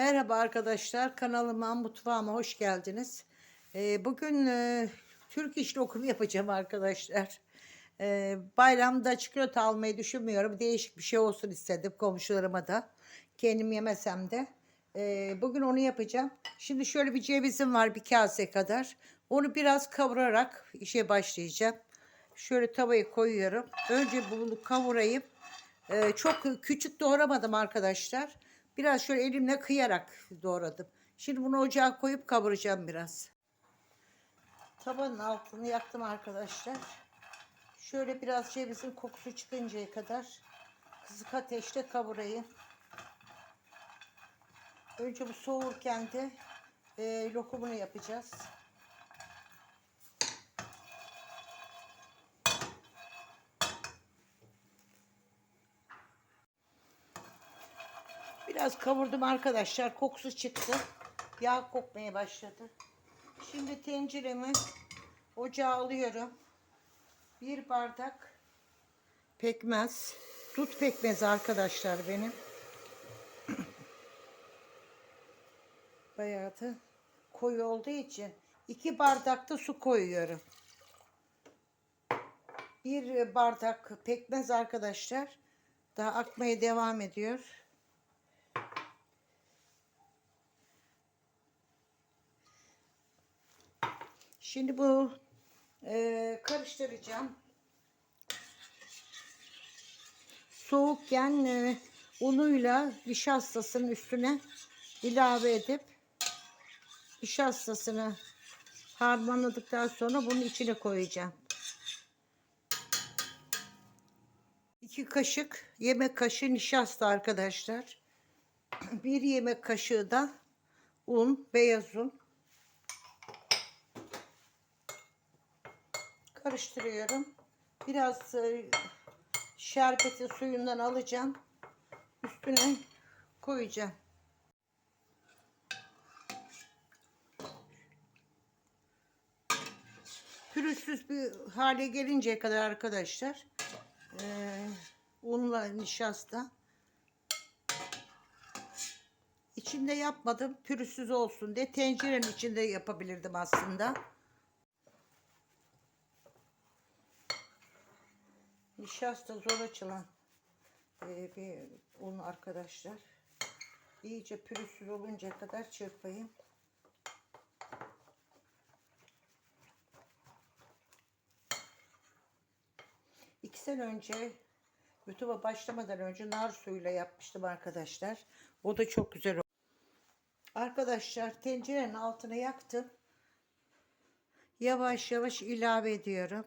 Merhaba arkadaşlar, kanalıma, mutfağıma hoş geldiniz. Ee, bugün e, Türk iş lokumu yapacağım arkadaşlar. Ee, bayramda çikolata almayı düşünmüyorum. Değişik bir şey olsun istedim komşularıma da. Kendim yemesem de. Ee, bugün onu yapacağım. Şimdi şöyle bir cevizim var bir kase kadar. Onu biraz kavurarak işe başlayacağım. Şöyle tavayı koyuyorum. Önce bunu kavurayım. Ee, çok küçük doğramadım arkadaşlar. Biraz şöyle elimle kıyarak doğradım. Şimdi bunu ocağa koyup kavuracağım biraz. Tabanın altını yaktım arkadaşlar. Şöyle biraz cevizin kokusu çıkıncaya kadar kısık ateşte kavurayım. Önce bu soğurken de e, lokumunu yapacağız. Biraz kavurdum arkadaşlar. Kokusu çıktı. Yağ kokmaya başladı. Şimdi tenceremi ocağa alıyorum. Bir bardak pekmez. Dut pekmezi arkadaşlar benim. Bayağı da koyu olduğu için iki bardak da su koyuyorum. Bir bardak pekmez arkadaşlar. Daha akmaya devam ediyor. Şimdi bu e, karıştıracağım. Soğukken e, unuyla nişastasının üstüne ilave edip nişastasını harmanladıktan sonra bunun içine koyacağım. İki kaşık yemek kaşığı nişasta arkadaşlar. Bir yemek kaşığı da un, beyaz un. Karıştırıyorum. Biraz e, şerbeti suyundan alacağım. Üstüne koyacağım. Pürüzsüz bir hale gelinceye kadar arkadaşlar e, unla nişasta içinde yapmadım pürüzsüz olsun diye tencerenin içinde yapabilirdim aslında. Nişasta zor açılan e, bir un arkadaşlar. İyice pürüzsüz oluncaya kadar çırpayım. İki sene önce YouTube'a başlamadan önce nar suyuyla yapmıştım arkadaşlar. O da çok güzel oldu. Arkadaşlar tencerenin altına yaktım. Yavaş yavaş ilave ediyorum.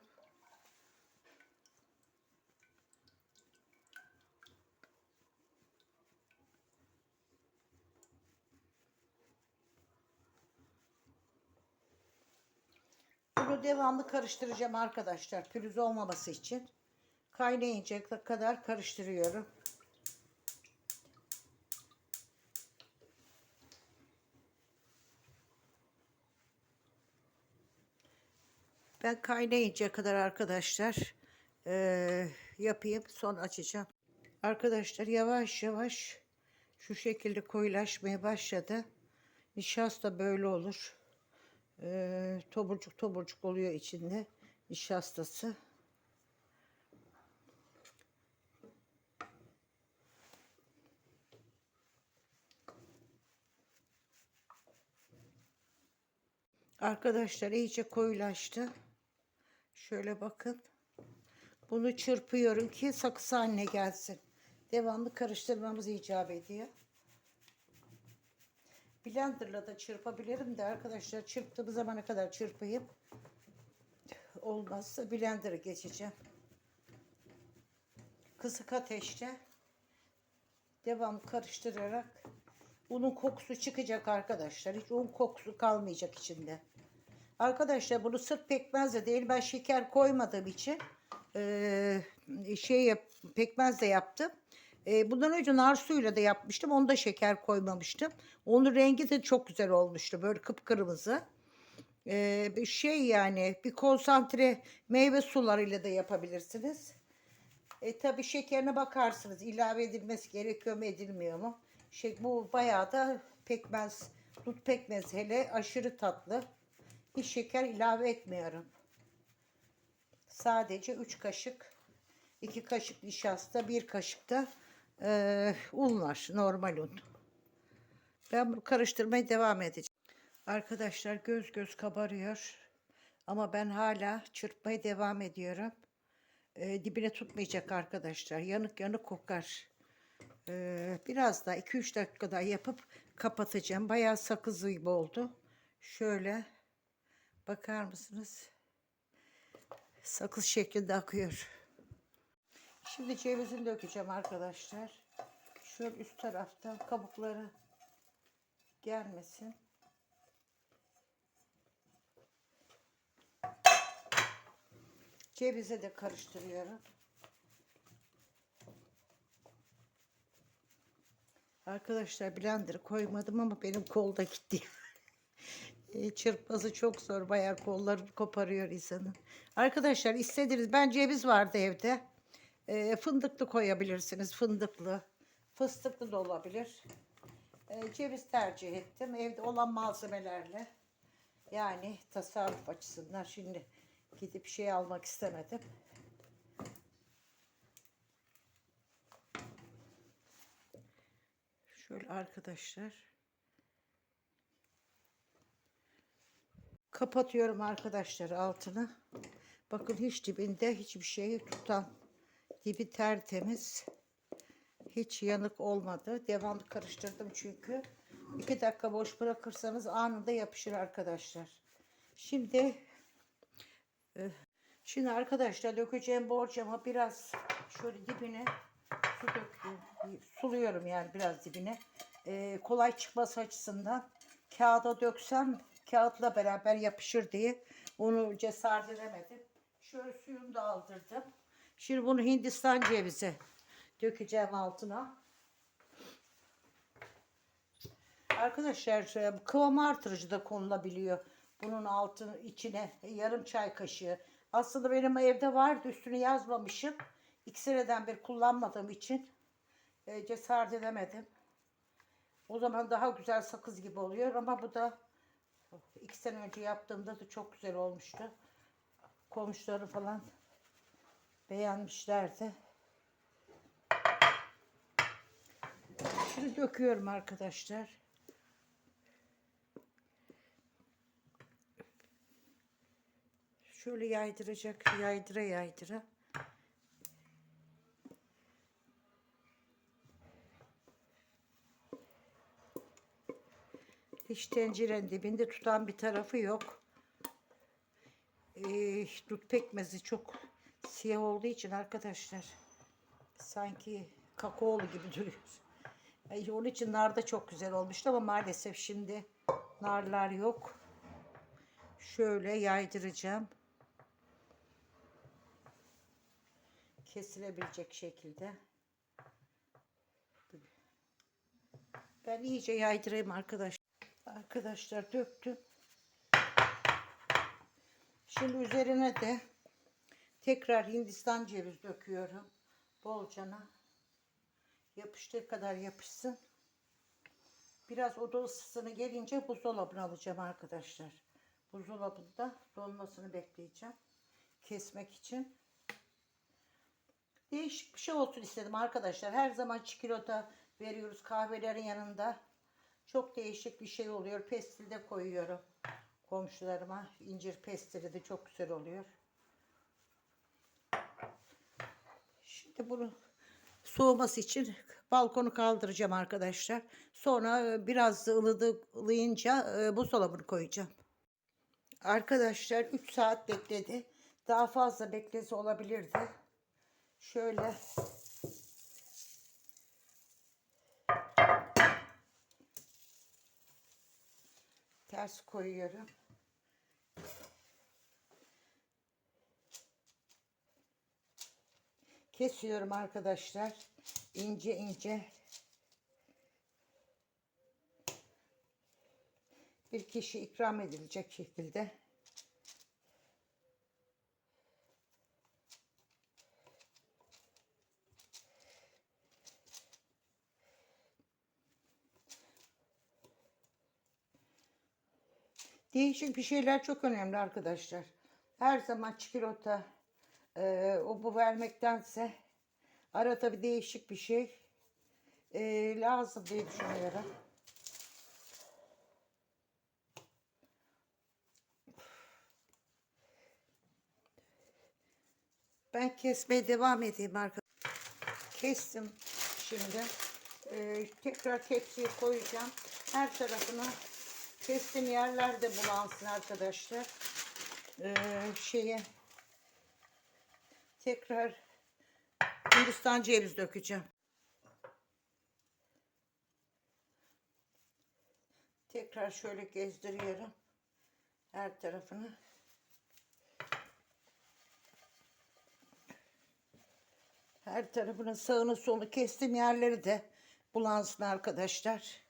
Bunu devamlı karıştıracağım arkadaşlar. Pürüz olmaması için. Kaynayınca kadar karıştırıyorum. Ben kaynayınca kadar arkadaşlar e, yapayım. Son açacağım. Arkadaşlar yavaş yavaş şu şekilde koyulaşmaya başladı. Nişasta böyle olur e, toburcuk toburcuk oluyor içinde nişastası. Arkadaşlar iyice koyulaştı. Şöyle bakın. Bunu çırpıyorum ki sakız haline gelsin. Devamlı karıştırmamız icap ediyor. Blenderla da çırpabilirim de arkadaşlar çırptığım zamana kadar çırpayım. Olmazsa blender'a geçeceğim. Kısık ateşte devam karıştırarak unun kokusu çıkacak arkadaşlar. Hiç un kokusu kalmayacak içinde. Arkadaşlar bunu sırf pekmezle değil ben şeker koymadığım için e, şey yap, pekmezle yaptım. E, bundan önce nar suyuyla da yapmıştım. Onda şeker koymamıştım. Onun rengi de çok güzel olmuştu. Böyle kıpkırmızı. E, bir şey yani bir konsantre meyve sularıyla da yapabilirsiniz. E, tabii şekerine bakarsınız. ilave edilmesi gerekiyor mu edilmiyor mu? Şey, bu bayağı da Pekmez, dut pekmez hele aşırı tatlı. Hiç şeker ilave etmiyorum. Sadece 3 kaşık, 2 kaşık nişasta, 1 kaşık da eee, un var. Normal un. Ben bunu karıştırmaya devam edeceğim. Arkadaşlar göz göz kabarıyor. Ama ben hala çırpmaya devam ediyorum. Ee, dibine tutmayacak arkadaşlar. Yanık yanık kokar. Ee, biraz daha 2-3 dakika daha yapıp kapatacağım. Bayağı sakız gibi oldu. Şöyle bakar mısınız? Sakız şeklinde akıyor. Şimdi cevizini dökeceğim arkadaşlar. Şöyle üst taraftan kabukları gelmesin. Cevize de karıştırıyorum. Arkadaşlar blender koymadım ama benim kolda gitti. E, Çırpması çok zor. Bayağı kolları koparıyor insanın. Arkadaşlar istediğiniz ben ceviz vardı evde. E, fındıklı koyabilirsiniz. Fındıklı. Fıstıklı da olabilir. E, ceviz tercih ettim. Evde olan malzemelerle. Yani tasarruf açısından şimdi gidip şey almak istemedim. Şöyle arkadaşlar. Kapatıyorum arkadaşlar altını. Bakın hiç dibinde hiçbir şey tutan. Dibi tertemiz. Hiç yanık olmadı. Devamlı karıştırdım çünkü. iki dakika boş bırakırsanız anında yapışır arkadaşlar. Şimdi e, şimdi arkadaşlar dökeceğim borcama biraz şöyle dibine su döküyorum. Suluyorum yani biraz dibine. E, kolay çıkması açısından kağıda döksem kağıtla beraber yapışır diye onu cesaret edemedim. Şöyle suyunu da aldırdım. Şimdi bunu Hindistan cevizi dökeceğim altına. Arkadaşlar kıvam artırıcı da konulabiliyor. Bunun altı içine yarım çay kaşığı. Aslında benim evde vardı üstünü yazmamışım. İki seneden bir kullanmadığım için e, cesaret edemedim. O zaman daha güzel sakız gibi oluyor ama bu da iki sene önce yaptığımda da çok güzel olmuştu. Komşuları falan beğenmişlerdi. Şimdi döküyorum arkadaşlar. Şöyle yaydıracak, yaydıra yaydıra. Hiç tencerenin dibinde tutan bir tarafı yok. Ee, dut pekmezi çok siyah olduğu için arkadaşlar sanki kakaolu gibi duruyor. Ay, onun için nar da çok güzel olmuştu ama maalesef şimdi narlar yok. Şöyle yaydıracağım. Kesilebilecek şekilde. Ben iyice yaydırayım arkadaşlar. Arkadaşlar döktüm. Şimdi üzerine de tekrar Hindistan ceviz döküyorum. Bolcana. Yapıştığı kadar yapışsın. Biraz oda ısısını gelince buzdolabına alacağım arkadaşlar. Buzdolabında donmasını bekleyeceğim. Kesmek için. Değişik bir şey olsun istedim arkadaşlar. Her zaman çikolata veriyoruz kahvelerin yanında. Çok değişik bir şey oluyor. Pestil de koyuyorum komşularıma. İncir pestili de çok güzel oluyor. Şimdi bunu soğuması için balkonu kaldıracağım arkadaşlar. Sonra biraz da ılıdı, ılıyınca e, buzdolabını koyacağım. Arkadaşlar 3 saat bekledi. Daha fazla beklese olabilirdi. Şöyle ters koyuyorum. Kesiyorum arkadaşlar. ince ince. Bir kişi ikram edilecek şekilde. Değişik bir şeyler çok önemli arkadaşlar. Her zaman çikolata e, o bu vermektense arada bir değişik bir şey e, lazım diye düşünüyorum. Ben kesmeye devam edeyim arkadaşlar. Kestim şimdi. Ee, tekrar tepsiye koyacağım. Her tarafına kestim yerlerde bulansın arkadaşlar. Ee, şeye tekrar Hindistan ceviz dökeceğim. Tekrar şöyle gezdiriyorum. Her tarafını. Her tarafının sağını solunu kestim yerleri de bulansın arkadaşlar.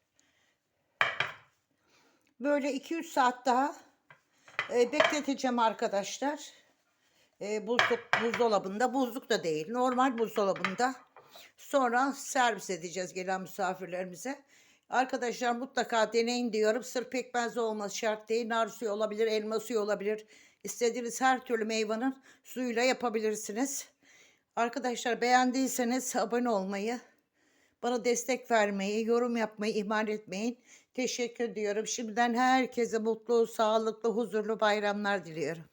Böyle 2-3 saat daha e, bekleteceğim arkadaşlar. E, buzluk, buzdolabında. Buzluk da değil. Normal buzdolabında. Sonra servis edeceğiz gelen misafirlerimize. Arkadaşlar mutlaka deneyin diyorum. Sır pekmezli olması şart değil. Nar suyu olabilir, elma suyu olabilir. İstediğiniz her türlü meyvanın suyuyla yapabilirsiniz. Arkadaşlar beğendiyseniz abone olmayı, bana destek vermeyi, yorum yapmayı ihmal etmeyin. Teşekkür ediyorum. Şimdiden herkese mutlu, sağlıklı, huzurlu bayramlar diliyorum.